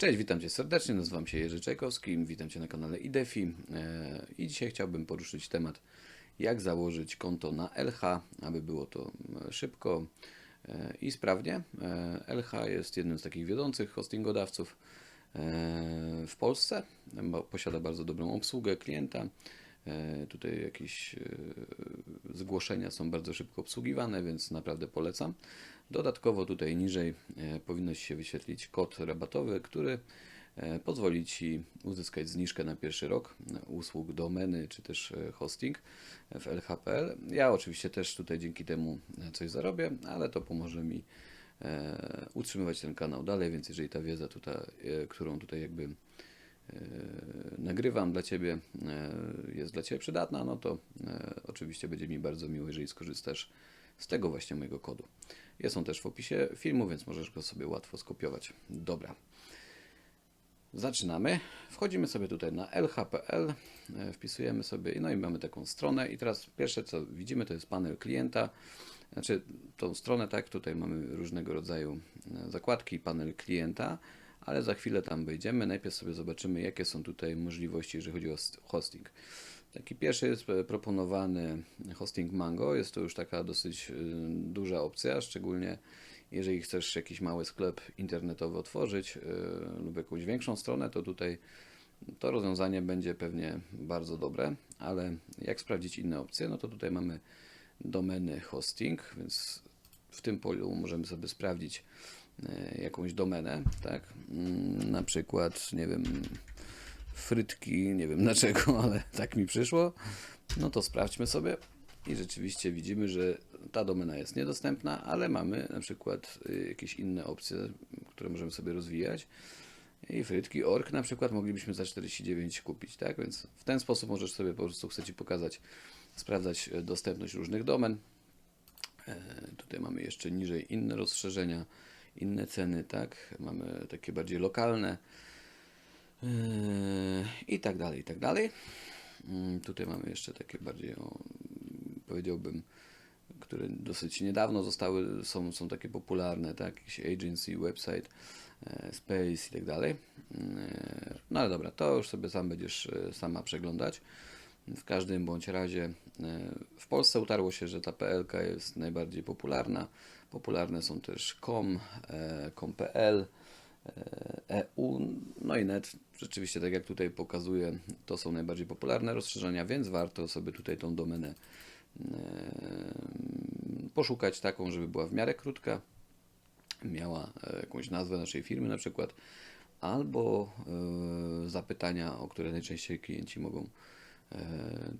Cześć, witam Cię serdecznie, nazywam się Jerzy Czajkowski, witam Cię na kanale IDEFI e, i dzisiaj chciałbym poruszyć temat, jak założyć konto na LH, aby było to e, szybko e, i sprawnie. LH jest jednym z takich wiodących hostingodawców w Polsce, posiada bardzo dobrą obsługę klienta, Tutaj jakieś zgłoszenia są bardzo szybko obsługiwane, więc naprawdę polecam. Dodatkowo tutaj niżej e, powinno się wyświetlić kod rabatowy, który e, pozwoli Ci uzyskać zniżkę na pierwszy rok usług domeny czy też e, hosting w LHPL. Ja oczywiście też tutaj dzięki temu coś zarobię, ale to pomoże mi utrzymywać ten kanał dalej, więc jeżeli ta wiedza, tutaj, którą tutaj jakby nagrywam dla Ciebie, jest dla Ciebie przydatna, no to oczywiście będzie mi bardzo miło, jeżeli skorzystasz z tego właśnie mojego kodu. Jest on też w opisie filmu, więc możesz go sobie łatwo skopiować. Dobra. Zaczynamy. Wchodzimy sobie tutaj na lh.pl, e, wpisujemy sobie, no i mamy taką stronę. I teraz pierwsze co widzimy to jest panel klienta. Znaczy tą stronę, tak, tutaj mamy różnego rodzaju e, zakładki, panel klienta, ale za chwilę tam wejdziemy. Najpierw sobie zobaczymy, jakie są tutaj możliwości, jeżeli chodzi o hosting. Taki pierwszy jest e, proponowany hosting Mango. Jest to już taka dosyć e, duża opcja, szczególnie jeżeli chcesz jakiś mały sklep internetowy otworzyć e, lub jakąś większą stronę, to tutaj to rozwiązanie będzie pewnie bardzo dobre, ale jak sprawdzić inne opcje? No to tutaj mamy domeny hosting, więc w tym polu możemy sobie sprawdzić jakąś domenę, tak? Mm, na przykład, nie wiem, frytki, nie wiem dlaczego, ale tak mi przyszło. No to sprawdźmy sobie i rzeczywiście widzimy, że ta domena jest niedostępna, ale mamy na przykład y, jakieś inne opcje, które możemy sobie rozwijać. I frytki ork na przykład moglibyśmy za 49 kupić, tak? Więc w ten sposób możesz sobie po prostu chcę Ci pokazać, sprawdzać e, dostępność różnych domen. E, tutaj mamy jeszcze niżej inne rozszerzenia, inne ceny, tak? Mamy takie bardziej lokalne. Yy, i tak dalej, i tak dalej. Yy, tutaj mamy jeszcze takie bardziej, powiedziałbym, które dosyć niedawno zostały, są, są takie popularne, tak, jakieś agency, website, yy, space i tak dalej. No ale dobra, to już sobie sam będziesz sama przeglądać. W każdym bądź razie w Polsce utarło się, że ta PLK jest najbardziej popularna. Popularne są też com, com.pl, EU, no i net. Rzeczywiście, tak jak tutaj pokazuję, to są najbardziej popularne rozszerzenia, więc warto sobie tutaj tą domenę poszukać taką, żeby była w miarę krótka, miała e, jakąś nazwę naszej firmy na przykład, albo e, zapytania, o które najczęściej klienci mogą e,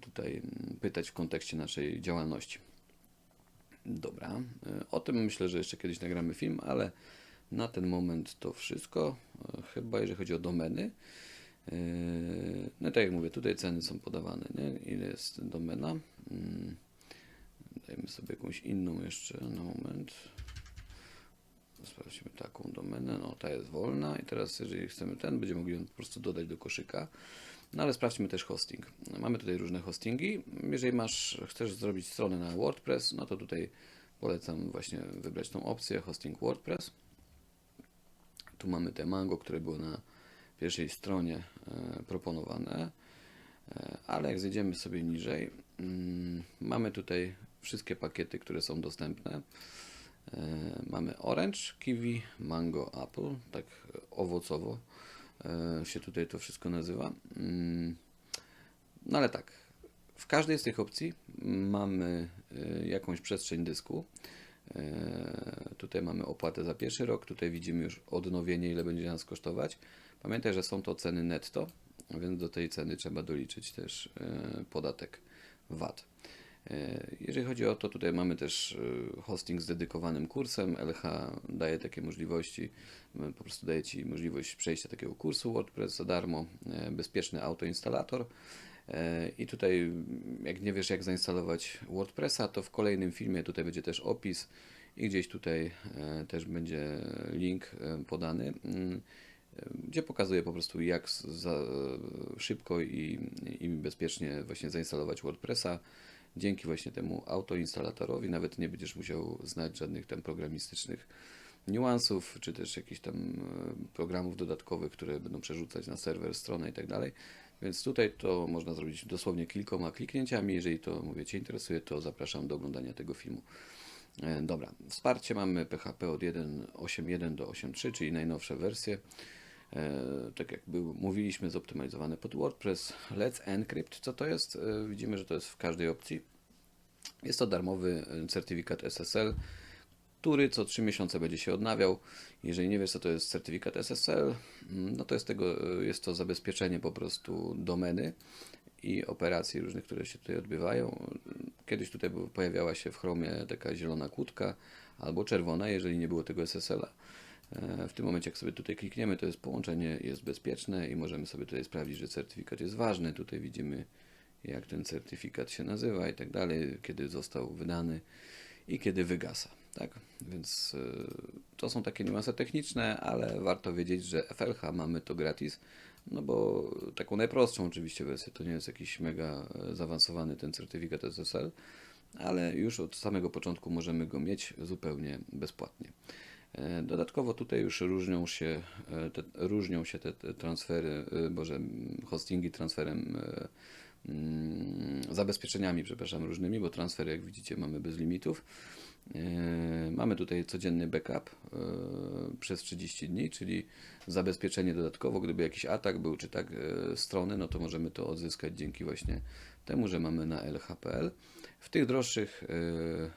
tutaj pytać w kontekście naszej działalności. Dobra, o tym myślę, że jeszcze kiedyś nagramy film, ale na ten moment to wszystko, e, chyba jeżeli chodzi o domeny. E, no tak jak mówię, tutaj ceny są podawane, nie? ile jest domena. Mm, dajmy sobie jakąś inną jeszcze na moment. Sprawdźmy taką domenę, no ta jest wolna i teraz jeżeli chcemy ten, będziemy mogli ją po prostu dodać do koszyka. No ale sprawdźmy też hosting. Mamy tutaj różne hostingi. Jeżeli masz, chcesz zrobić stronę na WordPress, no to tutaj polecam właśnie wybrać tą opcję hosting WordPress. Tu mamy te mango, które było na pierwszej stronie e, proponowane, e, ale jak zejdziemy sobie niżej, mm, mamy tutaj wszystkie pakiety, które są dostępne. E, mamy orange, kiwi, mango, apple, tak owocowo się tutaj to wszystko nazywa. Mm, no ale tak, w każdej z tych opcji mamy jakąś przestrzeń dysku. E, tutaj mamy opłatę za pierwszy rok, tutaj widzimy już odnowienie, ile będzie nas kosztować. Pamiętaj, że są to ceny netto, więc do tej ceny trzeba doliczyć też e, podatek VAT. E, jeżeli chodzi o to, tutaj mamy też hosting z dedykowanym kursem. LH daje takie możliwości, po prostu daje Ci możliwość przejścia takiego kursu WordPress za darmo, bezpieczny autoinstalator. I tutaj, jak nie wiesz, jak zainstalować WordPressa, to w kolejnym filmie tutaj będzie też opis i gdzieś tutaj e, też będzie link e, podany, mm, gdzie pokazuję po prostu, jak szybko i, i bezpiecznie właśnie zainstalować WordPressa. Dzięki właśnie temu autoinstalatorowi nawet nie będziesz musiał znać żadnych tam programistycznych niuansów, czy też jakichś tam e, programów dodatkowych, które będą przerzucać na serwer, stronę i tak dalej. Więc tutaj to można zrobić dosłownie kilkoma kliknięciami. Jeżeli to, mówię, Cię interesuje, to zapraszam do oglądania tego filmu. E, Dobra, wsparcie mamy PHP od 1.8.1 do 8.3, czyli najnowsze wersje. E, tak jak był, mówiliśmy, zoptymalizowane pod WordPress. Let's Encrypt, co to jest? E, Widzimy, że to jest w każdej opcji. Jest to darmowy e, certyfikat SSL, który co 3 miesiące będzie się odnawiał. Jeżeli nie wiesz, co to jest certyfikat SSL, mm, no to jest, tego, jest to zabezpieczenie po prostu domeny i operacji różnych, które się tutaj odbywają. Kiedyś tutaj pojawiała się w Chromie taka zielona kłódka albo czerwona, jeżeli nie było tego SSL-a. E, W tym momencie, jak sobie tutaj klikniemy, to jest połączenie jest bezpieczne i możemy sobie tutaj sprawdzić, że certyfikat jest ważny. Tutaj widzimy, jak ten certyfikat się nazywa i tak dalej, kiedy został wydany i kiedy wygasa. Tak? Więc e, to są takie niuanse techniczne, ale warto wiedzieć, że FLH mamy to gratis, no bo taką najprostszą oczywiście wersję, to nie jest jakiś mega e, zaawansowany ten certyfikat SSL, ale już od samego początku możemy go mieć zupełnie bezpłatnie. E, Dodatkowo tutaj już różnią się e, te, różnią się te, transfery, e, boże, hostingi transferem, mm, zabezpieczeniami, przepraszam, różnymi, bo transfery, jak widzicie, mamy bez limitów. Mamy tutaj codzienny backup przez 30 dni, czyli zabezpieczenie dodatkowo, gdyby jakiś atak był, czy tak strony, no to możemy to odzyskać dzięki właśnie temu, że mamy na LHPL. W tych droższych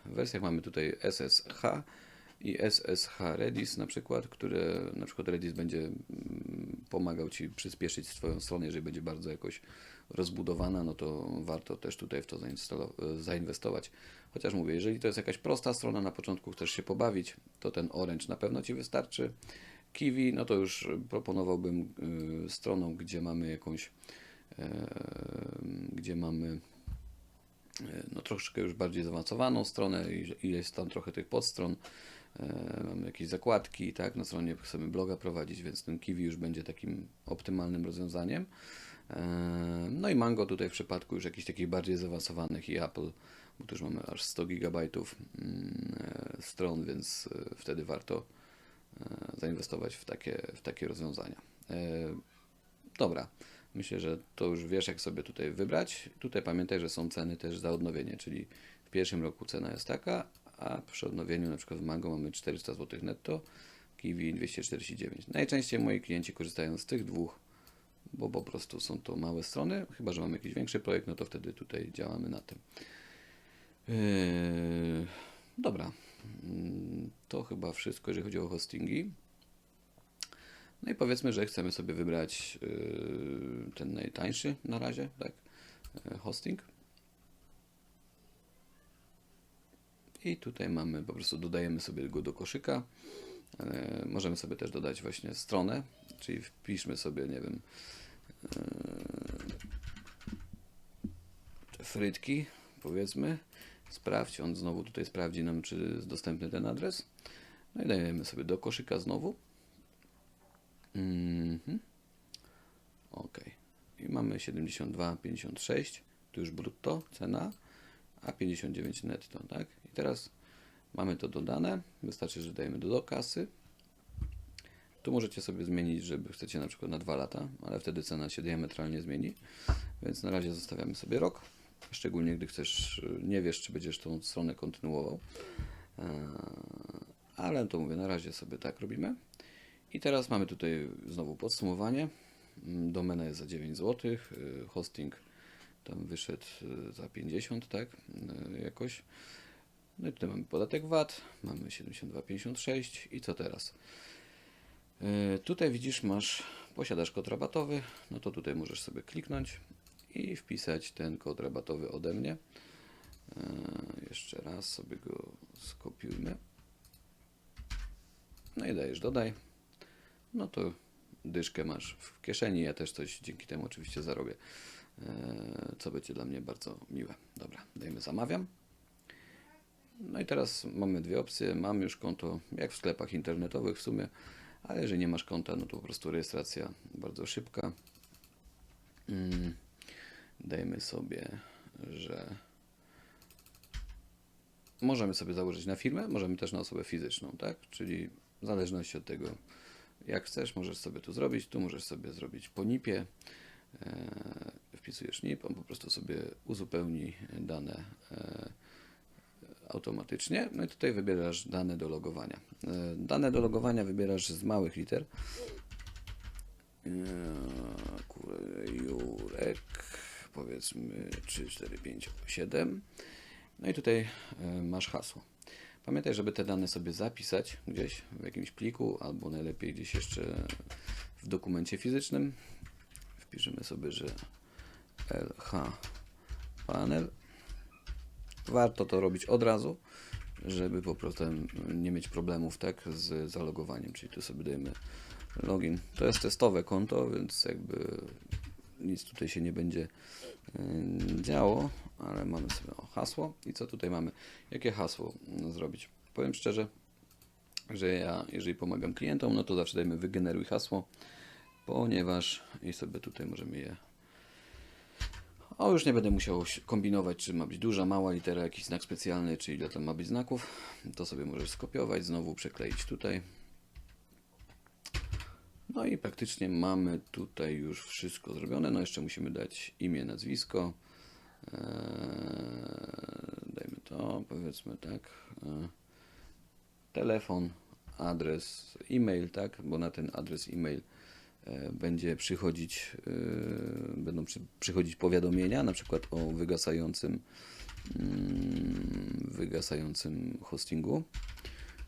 wersjach mamy tutaj SSH i SSH Redis na przykład, które na przykład Redis będzie mm, pomagał Ci przyspieszyć Twoją stronę, jeżeli będzie bardzo jakoś rozbudowana, no to warto też tutaj w to zainwestować. Chociaż mówię, jeżeli to jest jakaś prosta strona, na początku chcesz się pobawić, to ten Orange na pewno Ci wystarczy. Kiwi, no to już proponowałbym y, stroną, gdzie mamy jakąś, e, gdzie mamy e, no troszkę już bardziej zaawansowaną stronę i i jest tam trochę tych podstron. E, Mamy jakieś zakładki, tak, na stronie chcemy bloga prowadzić, więc ten Kiwi już będzie takim optymalnym rozwiązaniem. E, No i Mango tutaj w przypadku już jakichś takich bardziej zaawansowanych i Apple, bo tu już mamy aż 100 GB stron, więc e, wtedy warto e, zainwestować w takie, w takie rozwiązania. E, Dobra, myślę, że to już wiesz, jak sobie tutaj wybrać. Tutaj pamiętaj, że są ceny też za odnowienie, czyli w pierwszym roku cena jest taka, a przy odnowieniu na przykład w Mango mamy 400 zł netto, Kiwi 249. Najczęściej moi klienci korzystają z tych dwóch, bo po prostu są to małe strony, chyba że mamy jakiś większy projekt, no to wtedy tutaj działamy na tym. Yy, dobra, Mm, to chyba wszystko, jeżeli chodzi o hostingi. No i powiedzmy, że chcemy sobie wybrać yy, ten najtańszy na razie, tak? Yy, Hosting. I tutaj mamy, po prostu dodajemy sobie go do koszyka. Yy, Możemy sobie też dodać właśnie stronę, czyli wpiszmy sobie, nie wiem, yy, frytki, powiedzmy. Sprawdź, on znowu tutaj sprawdzi nam, czy jest dostępny ten adres. No i dajemy sobie do koszyka znowu. Mhm. Ok. I mamy 72,56. Tu już brutto cena, a 59 netto, tak? I teraz mamy to dodane. Wystarczy, że dajemy do, kasy. Tu możecie sobie zmienić, żeby chcecie na przykład na 2 lata, ale wtedy cena się diametralnie zmieni. Więc na razie zostawiamy sobie rok. Szczególnie gdy chcesz, nie wiesz, czy będziesz tą stronę kontynuował. Eee, Ale to mówię, na razie sobie tak robimy. I teraz mamy tutaj znowu podsumowanie. Domena jest za 9 zł, y, hosting tam wyszedł y, za 50, tak, y, jakoś. No i tutaj mamy podatek VAT, mamy 72,56 i co teraz? Y, Tutaj widzisz, masz, posiadasz kod rabatowy, no to tutaj możesz sobie kliknąć i wpisać ten kod rabatowy ode mnie. Jeszcze raz sobie go skopiujmy. No i dajesz dodaj. No to dyszkę masz w kieszeni. Ja też coś dzięki temu oczywiście zarobię, co będzie dla mnie bardzo miłe. Dobra, dajmy zamawiam. No i teraz mamy dwie opcje. Mam już konto, jak w sklepach internetowych w sumie, ale jeżeli nie masz konta, no to po prostu rejestracja bardzo szybka. Mm, Dajmy sobie, że możemy sobie założyć na firmę, możemy też na osobę fizyczną, tak? Czyli w zależności od tego, jak chcesz, możesz sobie tu zrobić. Tu możesz sobie zrobić po NIP-ie. Wpisujesz NIP, on po prostu sobie uzupełni dane e, automatycznie. No i tutaj wybierasz dane do logowania. E, Dane do logowania wybierasz z małych liter. E, Jurek, powiedzmy 3, 4, 5, 7. No i tutaj masz hasło. Pamiętaj, żeby te dane sobie zapisać gdzieś w jakimś pliku, albo najlepiej gdzieś jeszcze w dokumencie fizycznym. Wpiszemy sobie, że LH panel. Warto to robić od razu, żeby po prostu nie mieć problemów tak z zalogowaniem. Czyli tu sobie dajemy login. To jest testowe konto, więc jakby nic tutaj się nie będzie y, działo, ale mamy sobie hasło. I co tutaj mamy? Jakie hasło zrobić? Powiem szczerze, że ja, jeżeli pomagam klientom, no to zawsze dajemy wygeneruj hasło, ponieważ i sobie tutaj możemy je o, już nie będę musiał kombinować, czy ma być duża, mała litera, jakiś znak specjalny, czy ile tam ma być znaków. To sobie możesz skopiować, znowu przekleić tutaj. No i praktycznie mamy tutaj już wszystko zrobione. No jeszcze musimy dać imię, nazwisko. Eee, dajmy to, powiedzmy tak. Eee, telefon, adres, e-mail, tak? Bo na ten adres e-mail będzie przychodzić, e, będą przy, przychodzić powiadomienia, na przykład o wygasającym, mm, wygasającym hostingu.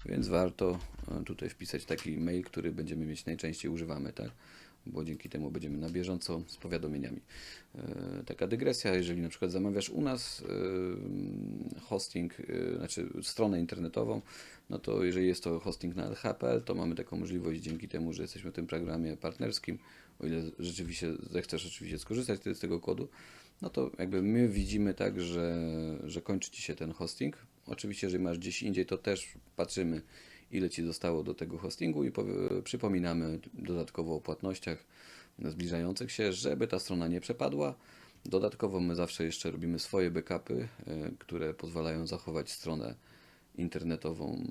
Więc warto e, tutaj wpisać taki mail, który będziemy mieć najczęściej używamy, tak? Bo dzięki temu będziemy na bieżąco z powiadomieniami. E, Taka dygresja, jeżeli na przykład zamawiasz u nas e, hosting, e, znaczy stronę internetową, no to jeżeli jest to hosting na LHPL, to mamy taką możliwość dzięki temu, że jesteśmy w tym programie partnerskim, o ile rzeczywiście zechcesz oczywiście skorzystać z tego kodu, no to jakby my widzimy tak, że, że kończy Ci się ten hosting. Oczywiście, jeżeli masz gdzieś indziej, to też patrzymy, ile Ci zostało do tego hostingu i przypominamy dodatkowo o płatnościach zbliżających się, żeby ta strona nie przepadła. Dodatkowo my zawsze jeszcze robimy swoje backupy, e, które pozwalają zachować stronę internetową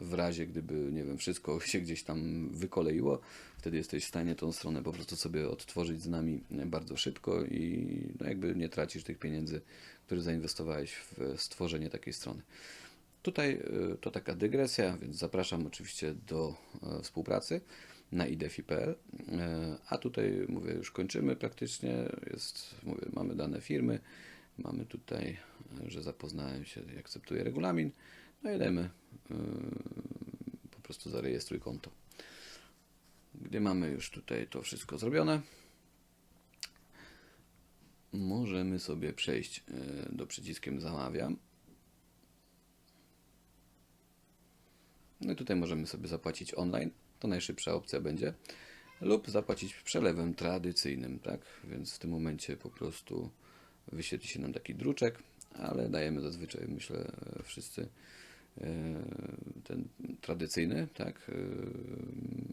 e, w razie, gdyby, nie wiem, wszystko się gdzieś tam wykoleiło. Wtedy jesteś w stanie tą stronę po prostu sobie odtworzyć z nami bardzo szybko i no jakby nie tracisz tych pieniędzy, które zainwestowałeś w stworzenie takiej strony. Tutaj e, to taka dygresja, więc zapraszam oczywiście do e, współpracy na idefi.pl. E, A tutaj mówię, już kończymy praktycznie. Jest, mówię, mamy dane firmy, mamy tutaj, e, że zapoznałem się i akceptuję regulamin. No i dajmy po prostu zarejestruj konto. Gdy mamy już tutaj to wszystko zrobione, możemy sobie przejść do przyciskiem zamawiam. No i tutaj możemy sobie zapłacić online, to najszybsza opcja będzie, lub zapłacić przelewem tradycyjnym, tak? Więc w tym momencie po prostu wyświetli się nam taki druczek, ale dajemy zazwyczaj, myślę, wszyscy e, ten tradycyjny, tak? E,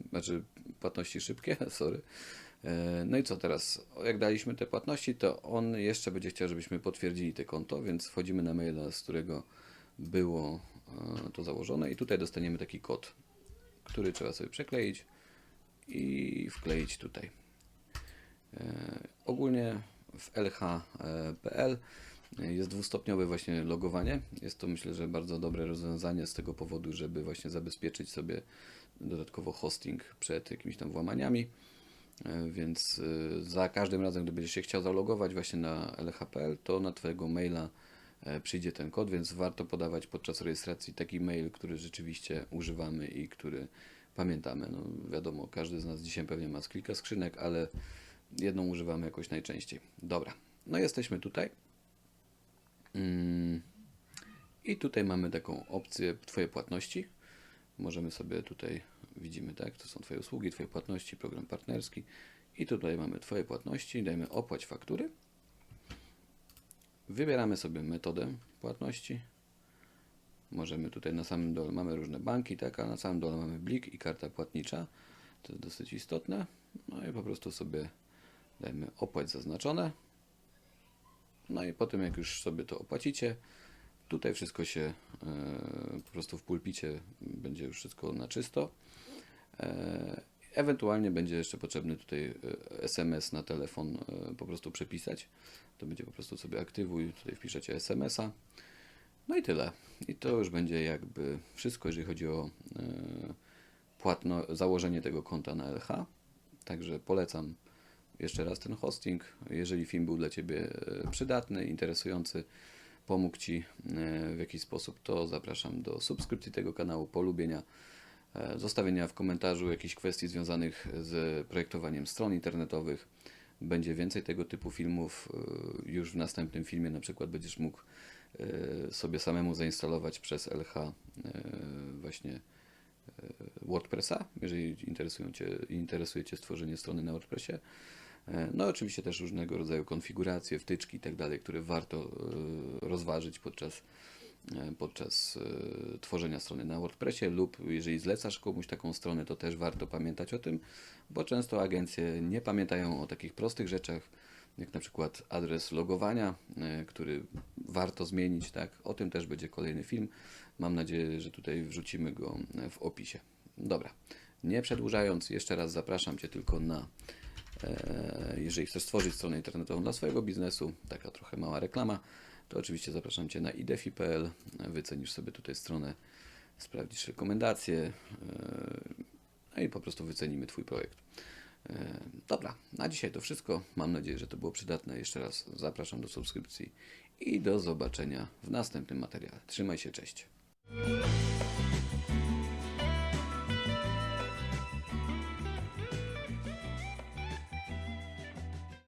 Znaczy płatności szybkie, sorry. E, No i co teraz? Jak daliśmy te płatności, to on jeszcze będzie chciał, żebyśmy potwierdzili te konto, więc wchodzimy na maila, z którego było e, to założone i tutaj dostaniemy taki kod, który trzeba sobie przekleić i wkleić tutaj. E, Ogólnie w lh.pl jest dwustopniowe właśnie logowanie. Jest to myślę, że bardzo dobre rozwiązanie z tego powodu, żeby właśnie zabezpieczyć sobie dodatkowo hosting przed jakimiś tam włamaniami. E, Więc za każdym razem, gdy będziesz się chciał zalogować właśnie na lh.pl, to na Twojego maila przyjdzie ten kod, więc warto podawać podczas rejestracji taki mail, który rzeczywiście używamy i który pamiętamy. No wiadomo, każdy z nas dzisiaj pewnie ma z kilka skrzynek, ale jedną używamy jakoś najczęściej. Dobra, no jesteśmy tutaj. Mm. I tutaj mamy taką opcję Twoje płatności. Możemy sobie tutaj, widzimy, tak, to są Twoje usługi, Twoje płatności, program partnerski. I tutaj mamy Twoje płatności, dajmy opłać faktury. Wybieramy sobie metodę płatności. Możemy tutaj na samym dole, mamy różne banki, tak, a na samym dole mamy blik i karta płatnicza. To jest dosyć istotne. No i po prostu sobie dajmy opłać zaznaczone. No i potem jak już sobie to opłacicie, Tutaj wszystko się e, po prostu w pulpicie będzie już wszystko na czysto. E, Ewentualnie będzie jeszcze potrzebny tutaj e, SMS na telefon e, po prostu przepisać. To będzie po prostu sobie aktywuj, tutaj wpiszecie SMS-a. No i tyle. I to już będzie jakby wszystko, jeżeli chodzi o e, płatno, założenie tego konta na LH. Także polecam jeszcze raz ten hosting. Jeżeli film był dla Ciebie e, przydatny, interesujący, pomógł Ci e, w jakiś sposób, to zapraszam do subskrypcji tego kanału, polubienia, e, zostawienia w komentarzu jakichś kwestii związanych z projektowaniem stron internetowych. Będzie więcej tego typu filmów. e, Już w następnym filmie na przykład będziesz mógł e, sobie samemu zainstalować przez LH e, właśnie e, WordPressa, jeżeli interesują cię, interesuje Cię stworzenie strony na WordPressie. E, No oczywiście też różnego rodzaju konfiguracje, wtyczki i tak które warto e, rozważyć podczas, e, podczas e, tworzenia strony na WordPressie lub jeżeli zlecasz komuś taką stronę, to też warto pamiętać o tym, bo często agencje nie pamiętają o takich prostych rzeczach, jak na przykład adres logowania, e, który warto zmienić, tak? O tym też będzie kolejny film. Mam nadzieję, że tutaj wrzucimy go e, w opisie. Dobra, nie przedłużając, jeszcze raz zapraszam Cię tylko na E, Jeżeli chcesz stworzyć stronę internetową dla swojego biznesu, taka trochę mała reklama, to oczywiście zapraszam Cię na idefi.pl. Wycenisz sobie tutaj stronę, sprawdzisz rekomendacje e, no i po prostu wycenimy Twój projekt. E, Dobra, na dzisiaj to wszystko. Mam nadzieję, że to było przydatne. Jeszcze raz zapraszam do subskrypcji i do zobaczenia w następnym materiale. Trzymaj się, cześć.